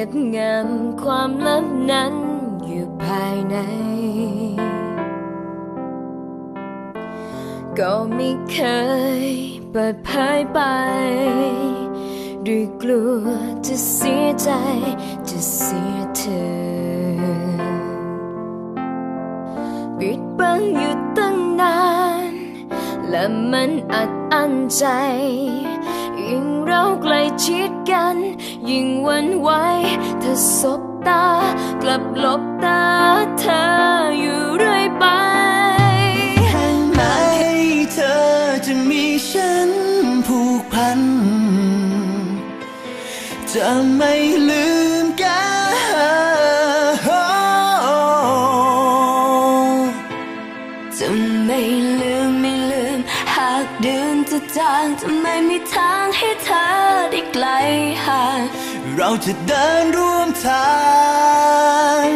เก็บงำความลับนั้นอยู่ภายใน ก็ไม่เคยเปิดเผยไป ด้วยกลัวจะเสียใจจะเสียเธอ ปิดบังอยู่ตั้งนาน และมันอัดอั้นใจ เราใกล้ชิดกัน ยิ่งวันไหวเธอสบตา กลับลบตาเธออยู่เรื่อยไปไม่เธอจะมีฉันผูกพัน จะไม่ลืมกันจะไม่ลืมไม่ลืม หากเดินจะจางจะไม่มีทาง ให้เธอได้ไกลห่างเราจะเดินร่วมทาง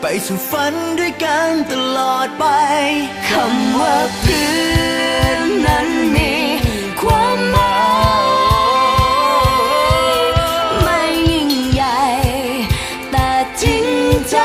ไปสู่ฝันด้วยกันตลอดไปคำว่าเพื่อนนั้นมีความหมายไม่ยิ่งใหญ่ แต่จริงใจ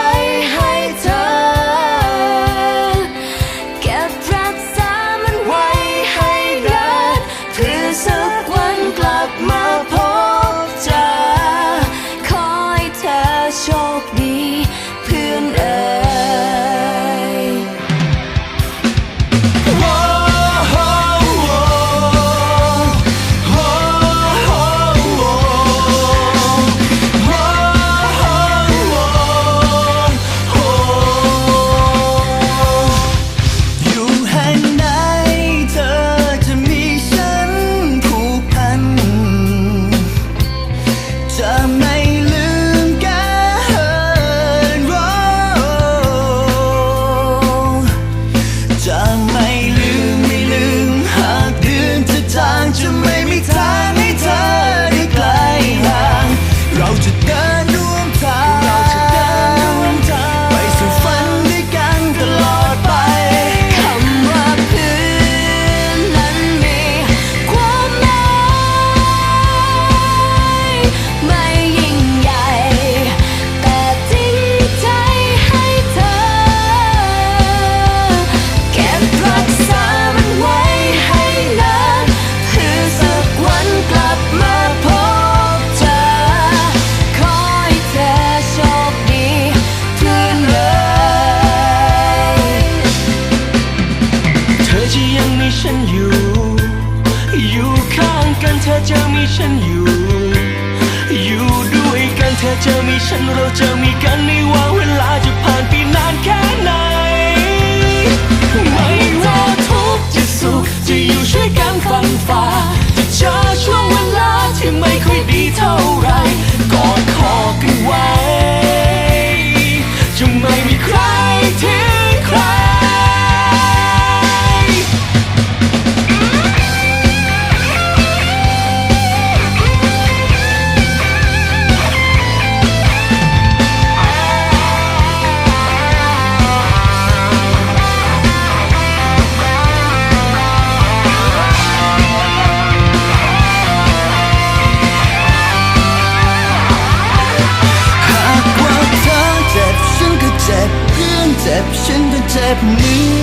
that moon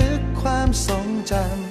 ึก ทรงจำ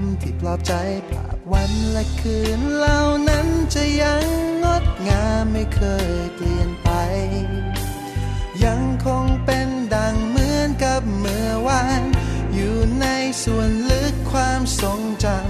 ำที่ปลอบใจภาพวันและคืนเหล่านั้นจะยังงดงามไม่เคยเปลี่ยนไป ยังคงเป็นดังเหมือนกับเมื่อวาน อยู่ในส่วนลึกความทรงจำ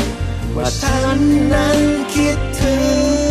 ว่าฉันนั้นคิดถึง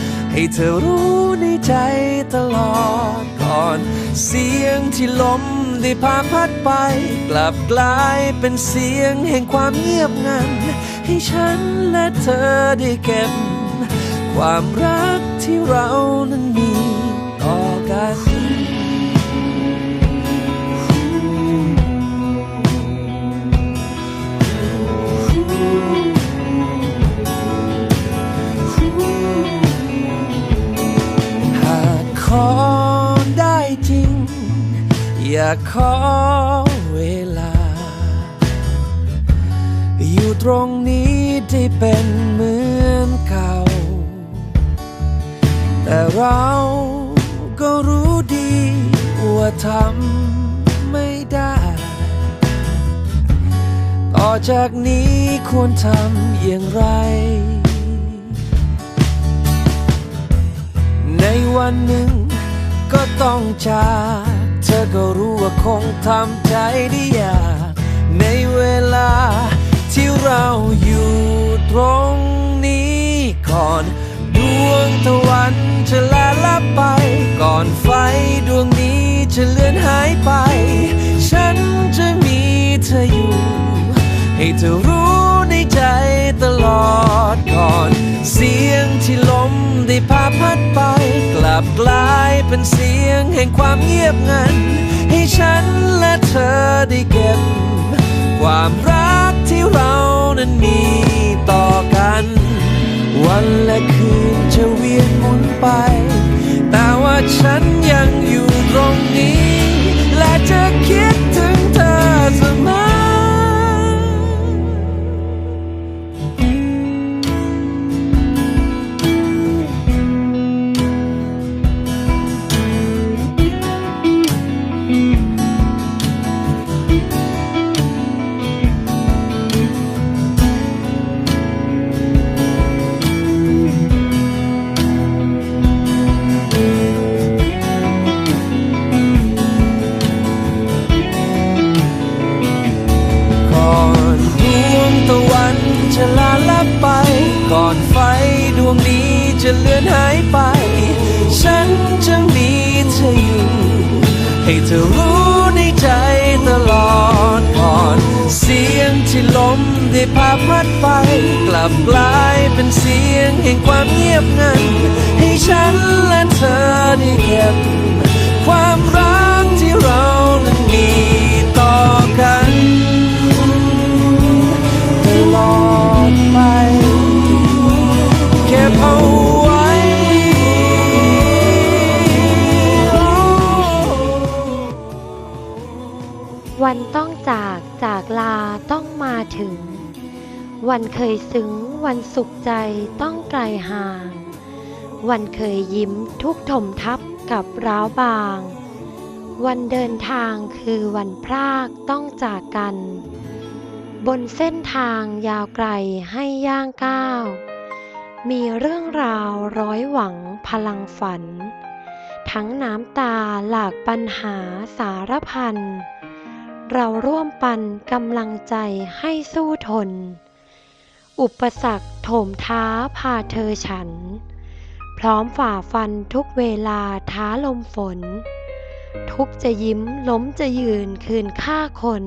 ให้เธอรู้ในใจตลอดก่อน เสียงที่ลมได้พาพัดไป กลับกลายเป็นเสียงแห่งความเงียบงัน ให้ฉันและเธอได้เก็บ ความรักที่เรานั้นมีต่อกัน อได้จริง อยากขอเวลา อยู่ตรงนี้ที่เป็นเหมือนเก่า แต่เราก็รู้ดีว่าทำไม่ได้ ต่อจากนี้ควรทำอย่างไรในวันหนึ่ง ก็ต้องจาก เธอก็รู้ว่าคงทำใจได้ยาก ในเวลาที่เราอยู่ตรงนี้ก่อน ดวงตะวันจะลาลับไป ก่อนไฟดวงนี้จะเลือนหายไป ฉันจะมีเธออยู่ ให้เธอรู้ในใจตลอดก่อน เสียงที่ลมได้พาพัดไป กลับกลายเป็นเสียงแห่งความเงียบงัน ให้ฉันและเธอได้เก็บ ความรักที่เรานั้นมีต่อกัน วันและคืนจะเวียนหมุนไป แต่ว่าฉันยังอยู่ตรงนี้ และจะคิด ให้เธอรู้ในใจตลอดก่อน เสียงที่ลมได้พาพัดไป กลับกลายเป็นเสียงแห่งความเงียบงัน ให้ฉันและเธอได้เก็บ ความรักที่เรานั้นมีต่อกันตลอดไปเก็บเอา วันเคยซึ้งวันสุขใจต้องไกลห่าง วันเคยยิ้มทุกถมทับกับร้าวบาง วันเดินทางคือวันพรากต้องจากกัน บนเส้นทางยาวไกลให้ย่างก้าว มีเรื่องราวร้อยหวังพลังฝัน ทั้งน้ำตาหลากปัญหาสารพันเราร่วมปันกำลังใจให้สู้ทน อุปสรรคโถมท้าพาเธอฉัน พร้อมฝ่าฟันทุกเวลาท้าลมฝน ทุกจะยิ้มล้มจะยืนคืนค่าคน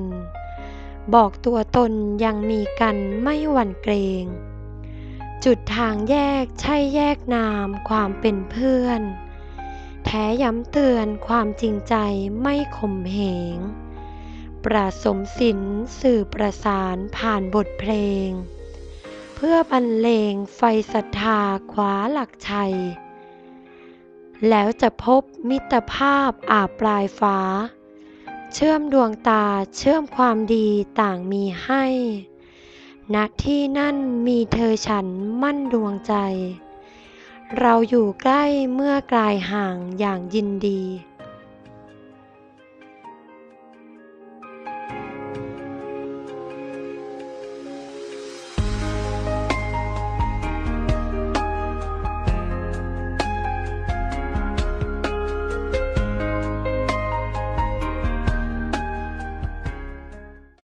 บอกตัวตนยังมีกันไม่หวั่นเกรง จุดทางแยกใช่แยกนามความเป็นเพื่อน แท้ย้ำเตือนความจริงใจไม่ข่มเหงประสมศิลสื่อประสานผ่านบทเพลง เพื่อบรรเลงไฟศรัทธาคว้าหลักชัย แล้วจะพบมิตรภาพอาบปลายฟ้า เชื่อมดวงตาเชื่อมความดีต่างมีให้ ณที่นั่นมีเธอฉันมั่นดวงใจ เราอยู่ใกล้เมื่อกลายห่างอย่างยินดี